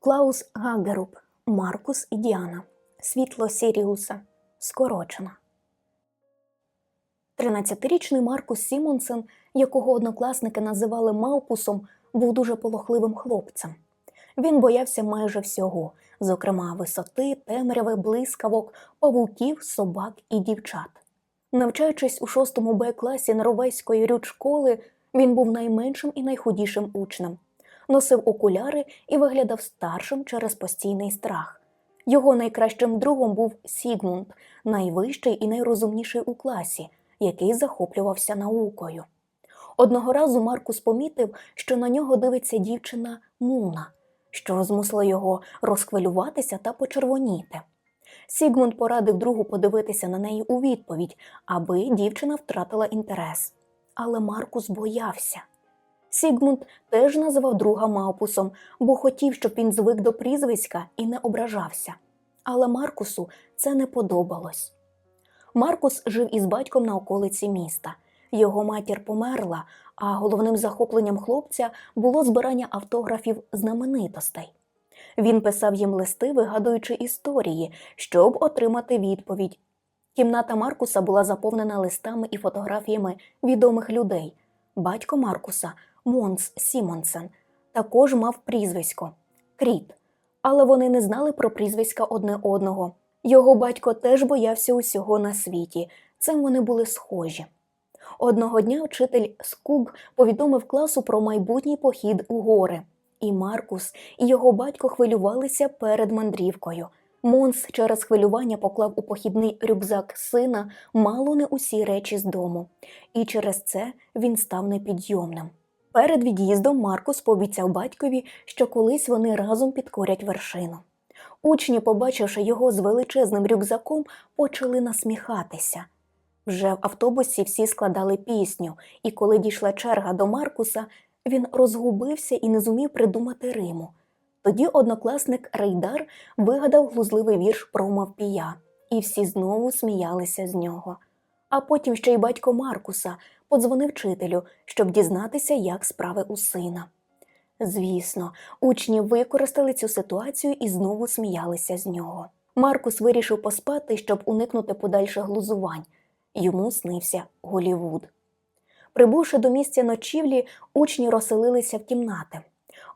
Клаус Гагеруб, Маркус і Діана. Світло Сіріуса. Скорочено. 13-річний Маркус Сімонсен, якого однокласники називали Мавпусом, був дуже полохливим хлопцем. Він боявся майже всього, зокрема висоти, темряви, блискавок, павуків, собак і дівчат. Навчаючись у 6 Б класі Норвезької рючшколи, він був найменшим і найхудішим учнем, носив окуляри і виглядав старшим через постійний страх. Його найкращим другом був Сігмунд, найвищий і найрозумніший у класі, який захоплювався наукою. Одного разу Маркус помітив, що на нього дивиться дівчина Муна, що змусило його розхвилюватися та почервоніти. Сігмунд порадив другу подивитися на неї у відповідь, аби дівчина втратила інтерес. Але Маркус боявся. Сігмунд теж називав друга Мавпусом, бо хотів, щоб він звик до прізвиська і не ображався. Але Маркусу це не подобалось. Маркус жив із батьком на околиці міста. Його матір померла, а головним захопленням хлопця було збирання автографів знаменитостей. Він писав їм листи, вигадуючи історії, щоб отримати відповідь. Кімната Маркуса була заповнена листами і фотографіями відомих людей. Батько Маркуса, Монс Сімонсен, також мав прізвисько Кріт, але вони не знали про прізвиська одне одного. Його батько теж боявся усього на світі, цим вони були схожі. Одного дня вчитель Скуг повідомив класу про майбутній похід у гори. І Маркус, і його батько хвилювалися перед мандрівкою. Монс через хвилювання поклав у похідний рюкзак сина мало не усі речі з дому, і через це він став непідйомним. Перед від'їздом Маркус пообіцяв батькові, що колись вони разом підкорять вершину. Учні, побачивши його з величезним рюкзаком, почали насміхатися. Вже в автобусі всі складали пісню, і коли дійшла черга до Маркуса, він розгубився і не зумів придумати Риму. Тоді однокласник Рейдар вигадав глузливий вірш про мавпія, і всі знову сміялися з нього. А потім ще й батько Маркуса подзвонив вчителю, щоб дізнатися, як справи у сина. Звісно, учні використали цю ситуацію і знову сміялися з нього. Маркус вирішив поспати, щоб уникнути подальших глузувань. Йому снився Голівуд. Прибувши до місця ночівлі, учні розселилися в кімнати.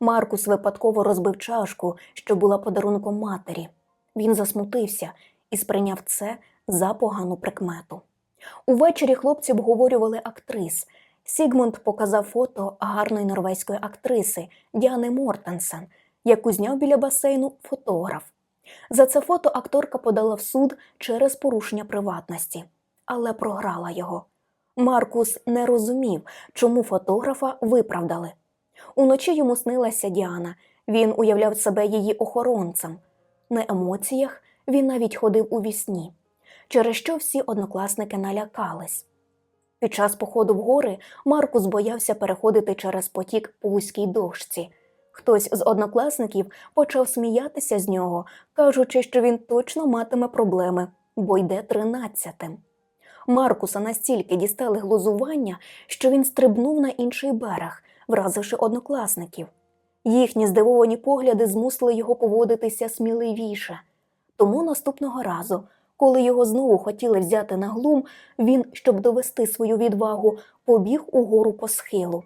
Маркус випадково розбив чашку, що була подарунком матері. Він засмутився і сприйняв це за погану прикмету. Увечері хлопці обговорювали актрис. Сігмунд показав фото гарної норвезької актриси Діани Мортенсен, яку зняв біля басейну фотограф. За це фото акторка подала в суд через порушення приватності, але програла його. Маркус не розумів, чому фотографа виправдали. Уночі йому снилася Діана, він уявляв себе її охоронцем. На емоціях він навіть ходив у вісні, через що всі однокласники налякались. Під час походу в гори Маркус боявся переходити через потік по вузькій дошці. Хтось з однокласників почав сміятися з нього, кажучи, що він точно матиме проблеми, бо йде тринадцятим. Маркуса настільки дістали глузування, що він стрибнув на інший берег, вразивши однокласників. Їхні здивовані погляди змусили його поводитися сміливіше. Тому наступного разу, коли його знову хотіли взяти на глум, він, щоб довести свою відвагу, побіг угору по схилу.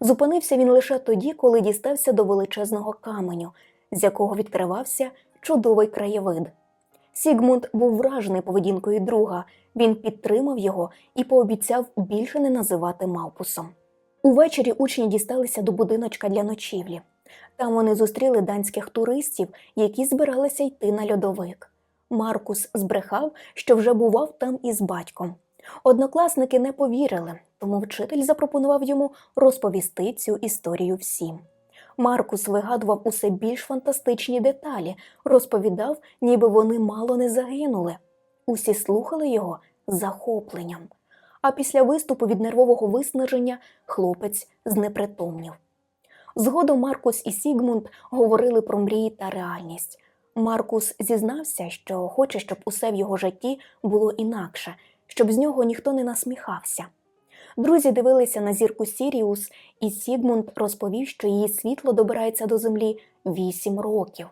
Зупинився він лише тоді, коли дістався до величезного каменю, з якого відкривався чудовий краєвид. Сігмунд був вражений поведінкою друга. Він підтримав його і пообіцяв більше не називати мавпусом. Увечері учні дісталися до будиночка для ночівлі. Там вони зустріли данських туристів, які збиралися йти на льодовик. Маркус збрехав, що вже бував там із батьком. Однокласники не повірили, тому вчитель запропонував йому розповісти цю історію всім. Маркус вигадував усе більш фантастичні деталі, розповідав, ніби вони мало не загинули. Усі слухали його з захопленням. А після виступу від нервового виснаження хлопець знепритомнів. Згодом Маркус і Сігмунд говорили про мрії та реальність. Маркус зізнався, що хоче, щоб усе в його житті було інакше, щоб з нього ніхто не насміхався. Друзі дивилися на зірку Сіріус, і Сігмунд розповів, що її світло добирається до землі вісім років.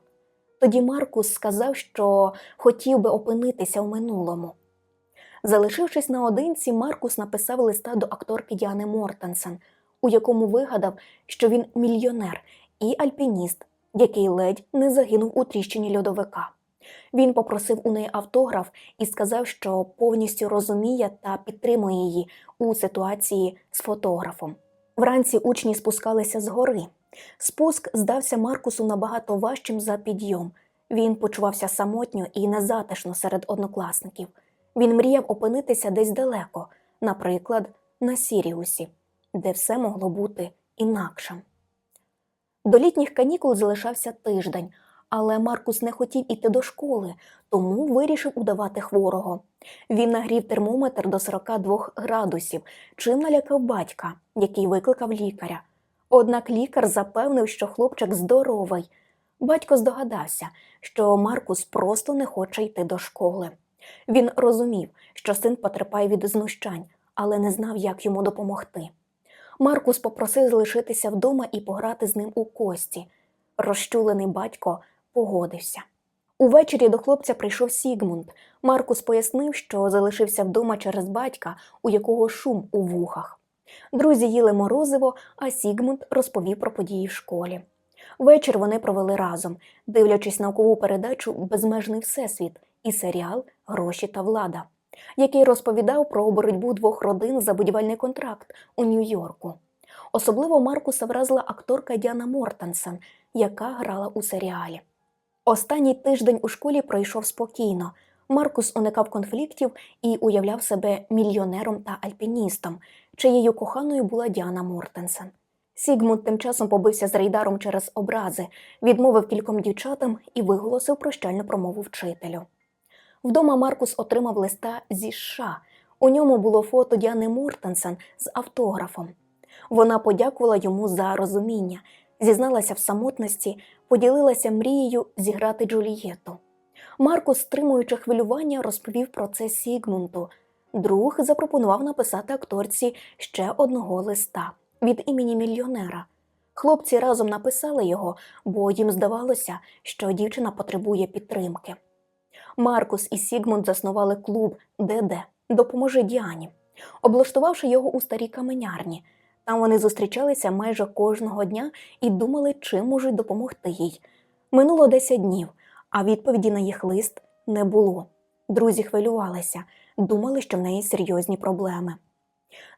Тоді Маркус сказав, що хотів би опинитися в минулому. Залишившись наодинці, Маркус написав листа до акторки Діани Мортенсен, у якому вигадав, що він мільйонер і альпініст, який ледь не загинув у тріщині льодовика. Він попросив у неї автограф і сказав, що повністю розуміє та підтримує її у ситуації з фотографом. Вранці учні спускалися з гори. Спуск здався Маркусу набагато важчим за підйом. Він почувався самотньо і незатишно серед однокласників. Він мріяв опинитися десь далеко, наприклад, на Сіріусі, де все могло бути інакшим. До літніх канікул залишався тиждень, але Маркус не хотів іти до школи, тому вирішив удавати хворого. Він нагрів термометр до 42 градусів, чим налякав батька, який викликав лікаря. Однак лікар запевнив, що хлопчик здоровий. Батько здогадався, що Маркус просто не хоче йти до школи. Він розумів, що син потерпає від знущань, але не знав, як йому допомогти. Маркус попросив залишитися вдома і пограти з ним у кості. Розчулений батько погодився. Увечері до хлопця прийшов Сігмунд. Маркус пояснив, що залишився вдома через батька, у якого шум у вухах. Друзі їли морозиво, а Сігмунд розповів про події в школі. Вечір вони провели разом, дивлячись наукову передачу Безмежний всесвіт і серіал Гроші та влада, який розповідав про боротьбу двох родин за будівельний контракт у Нью-Йорку. Особливо Маркуса вразила акторка Діана Мортенсен, яка грала у серіалі. Останній тиждень у школі пройшов спокійно. Маркус уникав конфліктів і уявляв себе мільйонером та альпіністом, чиєю коханою була Діана Мортенсен. Сігмунд тим часом побився з рейдаром через образи, відмовив кільком дівчатам і виголосив прощальну промову вчителю. Вдома Маркус отримав листа зі США. У ньому було фото Діани Мортенсен з автографом. Вона подякувала йому за розуміння, зізналася в самотності, поділилася мрією зіграти Джулієту. Маркус, стримуючи хвилювання, розповів про це Сігмунту. Друг запропонував написати акторці ще одного листа від імені мільйонера. Хлопці разом написали його, бо їм здавалося, що дівчина потребує підтримки. Маркус і Сігмунд заснували клуб ДД Допоможи Діані, облаштувавши його у старій каменярні. Там вони зустрічалися майже кожного дня і думали, чим можуть допомогти їй. Минуло 10 днів, а відповіді на їх лист не було. Друзі хвилювалися, думали, що в неї серйозні проблеми.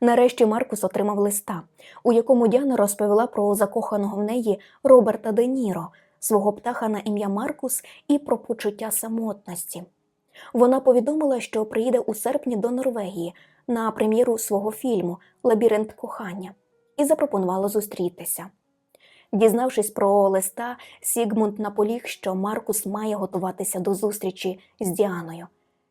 Нарешті Маркус отримав листа, у якому Діана розповіла про закоханого в неї Роберта Де Ніро, свого птаха на ім'я Маркус і про почуття самотності. Вона повідомила, що приїде у серпні до Норвегії на прем'єру свого фільму Лабіринт кохання і запропонувала зустрітися. Дізнавшись про листа, Сігмунд наполіг, що Маркус має готуватися до зустрічі з Діаною.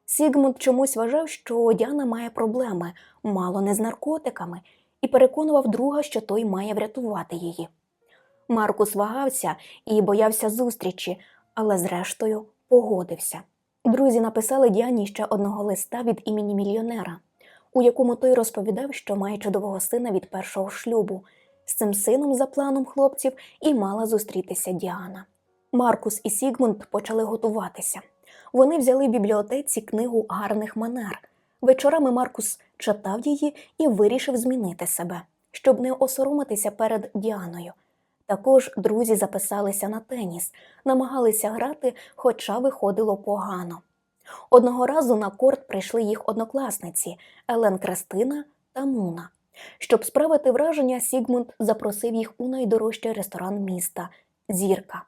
Сігмунд чомусь вважав, що Діана має проблеми, мало не з наркотиками, і переконував друга, що той має врятувати її. Маркус вагався і боявся зустрічі, але зрештою погодився. Друзі написали Діані ще одного листа від імені мільйонера, у якому той розповідав, що має чудового сина від першого шлюбу. З цим сином, за планом хлопців, і мала зустрітися Діана. Маркус і Сігмунд почали готуватися. Вони взяли в бібліотеці книгу гарних манер. Вечорами Маркус читав її і вирішив змінити себе, щоб не осоромитися перед Діаною. Також друзі записалися на теніс, намагалися грати, хоча виходило погано. Одного разу на корт прийшли їх однокласниці Елен Кристина та Муна. Щоб справити враження, Сігмунд запросив їх у найдорожчий ресторан міста Зірка.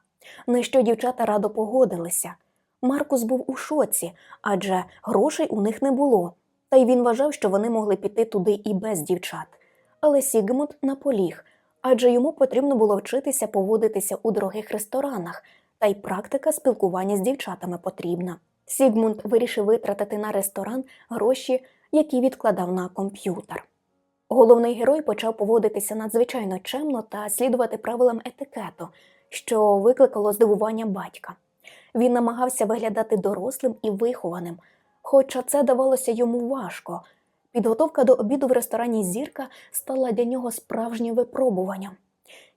На що дівчата радо погодилися. Маркус був у шоці, адже грошей у них не було, та й він вважав, що вони могли піти туди і без дівчат. Але Сігмунд наполіг, адже йому потрібно було вчитися поводитися у дорогих ресторанах, та й практика спілкування з дівчатами потрібна. Сігмунд вирішив витратити на ресторан гроші, які відкладав на комп'ютер. Головний герой почав поводитися надзвичайно чемно та слідувати правилам етикету, що викликало здивування батька. Він намагався виглядати дорослим і вихованим, хоча це давалося йому важко. Підготовка до обіду в ресторані Зірка стала для нього справжнім випробуванням.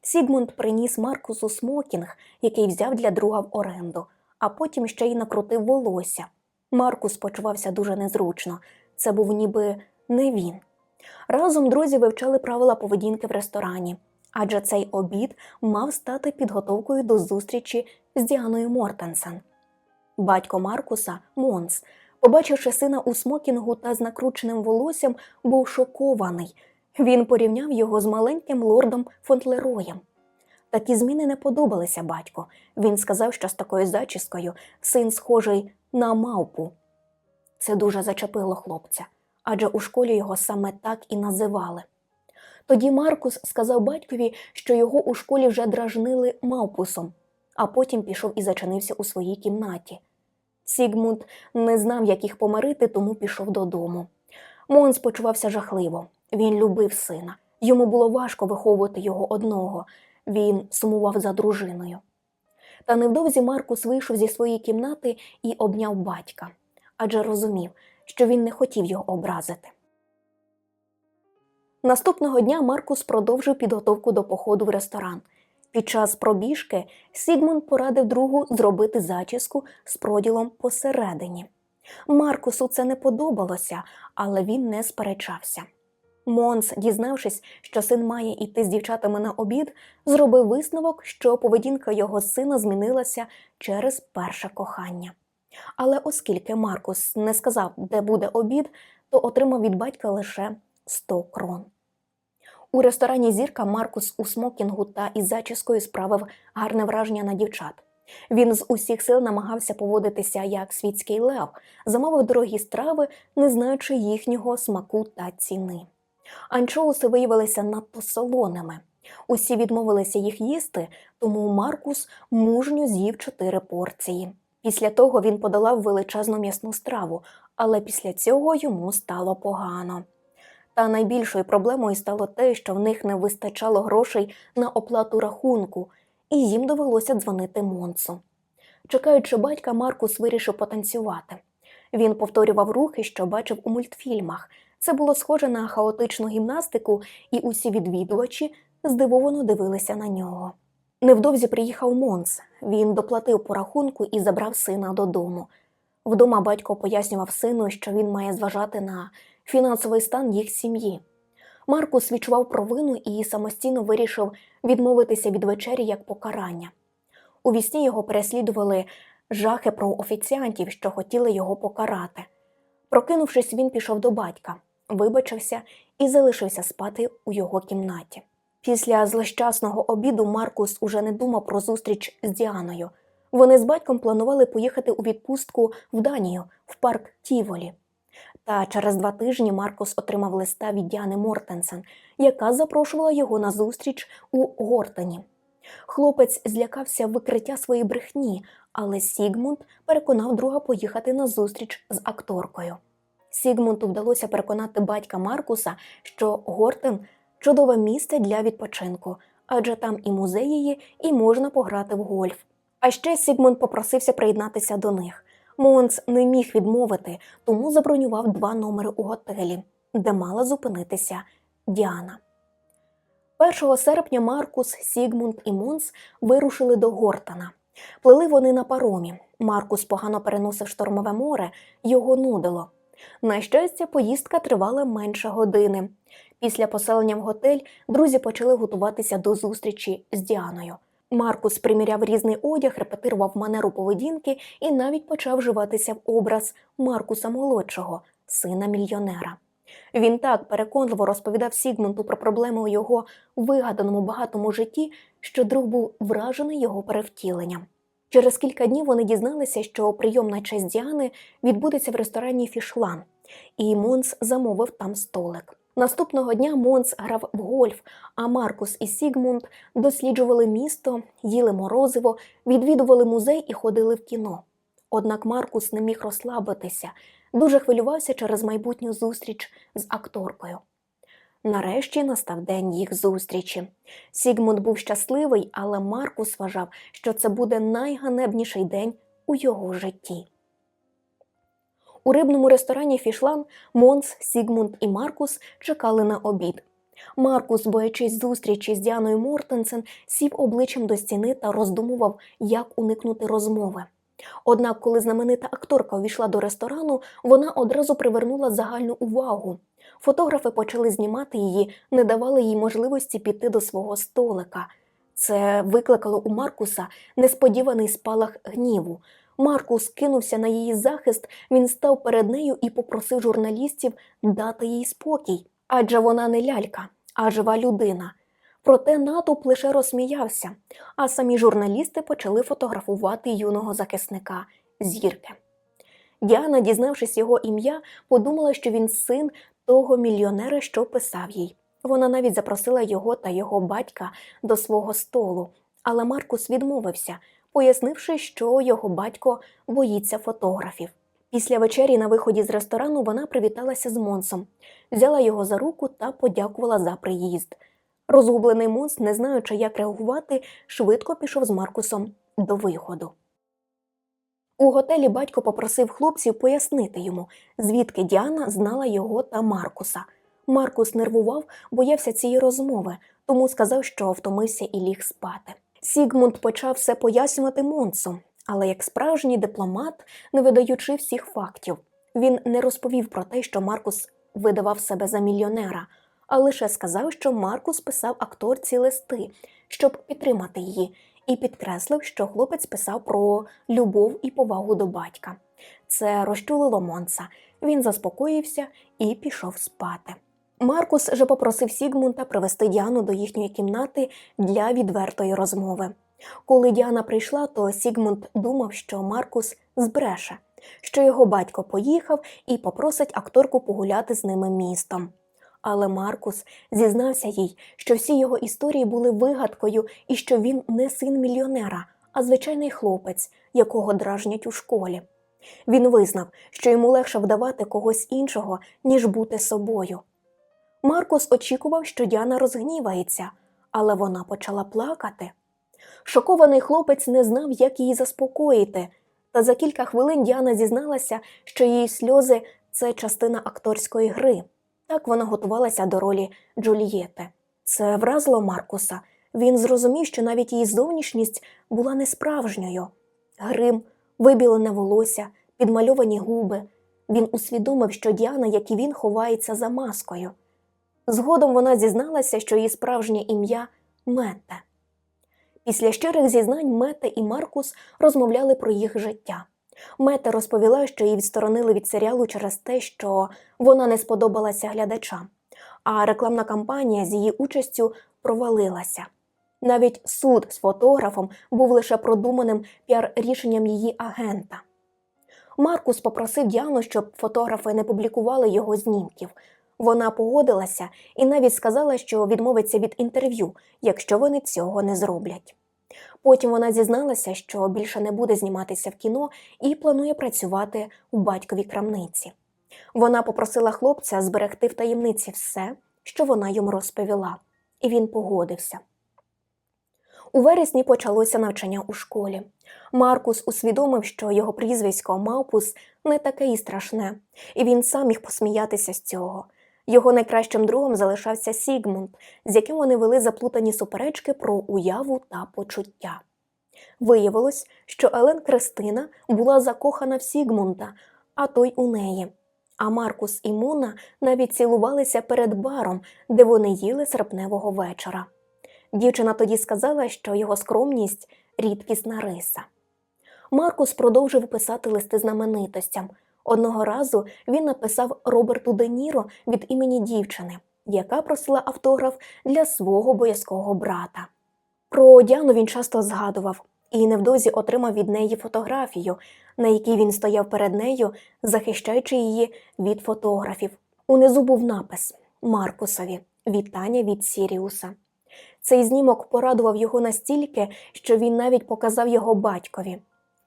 Сігмунд приніс Маркусу смокінг, який взяв для друга в оренду, а потім ще й накрутив волосся. Маркус почувався дуже незручно. Це був ніби не він. Разом друзі вивчали правила поведінки в ресторані, адже цей обід мав стати підготовкою до зустрічі з Діаною Мортенсен. Батько Маркуса, Монс, побачивши сина у смокінгу та з накрученим волоссям, був шокований. Він порівняв його з маленьким лордом Фонтлероєм. Такі зміни не подобалися батько. Він сказав, що з такою зачіскою син схожий на мавпу. Це дуже зачепило хлопця, адже у школі його саме так і називали. Тоді Маркус сказав батькові, що його у школі вже дражнили мавпусом, а потім пішов і зачинився у своїй кімнаті. Сігмунд не знав, як їх помирити, тому пішов додому. Монс почувався жахливо. Він любив сина. Йому було важко виховувати його одного. Він сумував за дружиною. Та невдовзі Маркус вийшов зі своєї кімнати і обняв батька, адже розумів, що він не хотів його образити. Наступного дня Маркус продовжив підготовку до походу в ресторан. Під час пробіжки Сігмунд порадив другу зробити зачіску з проділом посередині. Маркусу це не подобалося, але він не сперечався. Монс, дізнавшись, що син має йти з дівчатами на обід, зробив висновок, що поведінка його сина змінилася через перше кохання. Але оскільки Маркус не сказав, де буде обід, то отримав від батька лише 100 крон. У ресторані Зірка Маркус у смокінгу та із зачіскою справив гарне враження на дівчат. Він з усіх сил намагався поводитися як світський лев, замовив дорогі страви, не знаючи їхнього смаку та ціни. Анчоуси виявилися надто солоними. Усі відмовилися їх їсти, тому Маркус мужньо з'їв чотири порції. Після того він подолав величезну м'ясну страву, але після цього йому стало погано. Та найбільшою проблемою стало те, що в них не вистачало грошей на оплату рахунку, і їм довелося дзвонити Монсу. Чекаючи батька, Маркус вирішив потанцювати. Він повторював рухи, що бачив у мультфільмах. Це було схоже на хаотичну гімнастику, і усі відвідувачі здивовано дивилися на нього. Невдовзі приїхав Монс. Він доплатив по рахунку і забрав сина додому. Вдома батько пояснював сину, що він має зважати на фінансовий стан їх сім'ї. Маркус відчував провину і самостійно вирішив відмовитися від вечері як покарання. У вісні його переслідували жахи про офіціантів, що хотіли його покарати. Прокинувшись, він пішов до батька, вибачився і залишився спати у його кімнаті. Після злощасного обіду Маркус уже не думав про зустріч з Діаною. Вони з батьком планували поїхати у відпустку в Данію, в парк Тіволі. Та через два тижні Маркус отримав листа від Діани Мортенсен, яка запрошувала його на зустріч у Гортоні. Хлопець злякався викриття своєї брехні, але Сігмунд переконав друга поїхати на зустріч з акторкою. Сігмунду вдалося переконати батька Маркуса, що Гортен чудове місце для відпочинку, адже там і музеї є, і можна пограти в гольф. А ще Сігмунд попросився приєднатися до них. Монс не міг відмовити, тому забронював два номери у готелі, де мала зупинитися Діана. 1 серпня Маркус, Сігмунд і Монс вирушили до Гортона. Плили вони на паромі. Маркус погано переносив штормове море, його нудило. На щастя, поїздка тривала менше години. Після поселення в готель друзі почали готуватися до зустрічі з Діаною. Маркус приміряв різний одяг, репетирував манеру поведінки і навіть почав вживатися в образ Маркуса молодшого, сина мільйонера. Він так переконливо розповідав Сігмунту про проблеми у його вигаданому багатому житті, що друг був вражений його перевтіленням. Через кілька днів вони дізналися, що прийомна честь Діани відбудеться в ресторані Фішлан, і Монс замовив там столик. Наступного дня Монс грав в гольф, а Маркус і Сігмунд досліджували місто, їли морозиво, відвідували музей і ходили в кіно. Однак Маркус не міг розслабитися, дуже хвилювався через майбутню зустріч з акторкою. Нарешті настав день їх зустрічі. Сігмунд був щасливий, але Маркус вважав, що це буде найганебніший день у його житті. У рибному ресторані Фішлан Монс, Сігмунд і Маркус чекали на обід. Маркус, боячись зустрічі з Діаною Мортенсен, сів обличчям до стіни та роздумував, як уникнути розмови. Однак, коли знаменита акторка увійшла до ресторану, вона одразу привернула загальну увагу. Фотографи почали знімати її, не давали їй можливості піти до свого столика. Це викликало у Маркуса несподіваний спалах гніву. Маркус кинувся на її захист, він став перед нею і попросив журналістів дати їй спокій, адже вона не лялька, а жива людина. Проте натовп лише розсміявся, а самі журналісти почали фотографувати юного захисника зірки. Діана, дізнавшись його ім'я, подумала, що він син того мільйонера, що писав їй. Вона навіть запросила його та його батька до свого столу, але Маркус відмовився, пояснивши, що його батько боїться фотографів. Після вечері на виході з ресторану вона привіталася з Монсом, взяла його за руку та подякувала за приїзд. Розгублений Монс, не знаючи, як реагувати, швидко пішов з Маркусом до виходу. У готелі батько попросив хлопців пояснити йому, звідки Діана знала його та Маркуса. Маркус нервував, боявся цієї розмови, тому сказав, що втомився і ліг спати. Сігмунд почав все пояснювати Монсу, але як справжній дипломат, не видаючи всіх фактів, він не розповів про те, що Маркус видавав себе за мільйонера, а лише сказав, що Маркус писав акторці листи, щоб підтримати її, і підкреслив, що хлопець писав про любов і повагу до батька. Це розчулило Монса. Він заспокоївся і пішов спати. Маркус же попросив Сігмунта привести Діану до їхньої кімнати для відвертої розмови. Коли Діана прийшла, то Сігмунд думав, що Маркус збреше, що його батько поїхав і попросить акторку погуляти з ними містом. Але Маркус зізнався їй, що всі його історії були вигадкою і що він не син мільйонера, а звичайний хлопець, якого дражнять у школі. Він визнав, що йому легше вдавати когось іншого, ніж бути собою. Маркус очікував, що Діана розгнівається, але вона почала плакати. Шокований хлопець не знав, як її заспокоїти, та за кілька хвилин Діана зізналася, що її сльози це частина акторської гри. Так вона готувалася до ролі Джулієти. Це вразило Маркуса. Він зрозумів, що навіть її зовнішність була несправжньою. Грим, вибілене волосся, підмальовані губи. Він усвідомив, що Діана, як і він, ховається за маскою. Згодом вона зізналася, що її справжнє ім'я Мете. Після щирих зізнань Мете і Маркус розмовляли про їх життя. Мете розповіла, що її відсторонили від серіалу через те, що вона не сподобалася глядачам, а рекламна кампанія з її участю провалилася. Навіть суд з фотографом був лише продуманим піар-рішенням її агента. Маркус попросив Діану, щоб фотографи не публікували його знімків. Вона погодилася і навіть сказала, що відмовиться від інтерв'ю, якщо вони цього не зроблять. Потім вона зізналася, що більше не буде зніматися в кіно і планує працювати у батьковій крамниці. Вона попросила хлопця зберегти в таємниці все, що вона йому розповіла, і він погодився. У вересні почалося навчання у школі. Маркус усвідомив, що його прізвисько Мавпус не таке і страшне, і він сам міг посміятися з цього. Його найкращим другом залишався Сігмунд, з яким вони вели заплутані суперечки про уяву та почуття. Виявилось, що Елен Кристина була закохана в Сігмунда, а той у неї. А Маркус і Мона навіть цілувалися перед баром, де вони їли серпневого вечора. Дівчина тоді сказала, що його скромність рідкісна риса. Маркус продовжив писати листи знаменитостям. Одного разу він написав Роберту Де Ніро від імені дівчини, яка просила автограф для свого боязкого брата. Про Діану він часто згадував і невдовзі отримав від неї фотографію, на якій він стояв перед нею, захищаючи її від фотографів. Унизу був напис Маркусові Вітання від Сіріуса. Цей знімок порадував його настільки, що він навіть показав його батькові.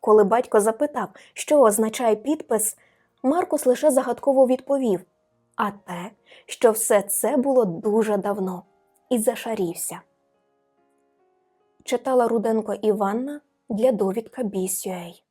Коли батько запитав, що означає підпис, Маркус лише загадково відповів а те, що все це було дуже давно, і зашарівся. Читала Руденко Іванна для довідка BCA.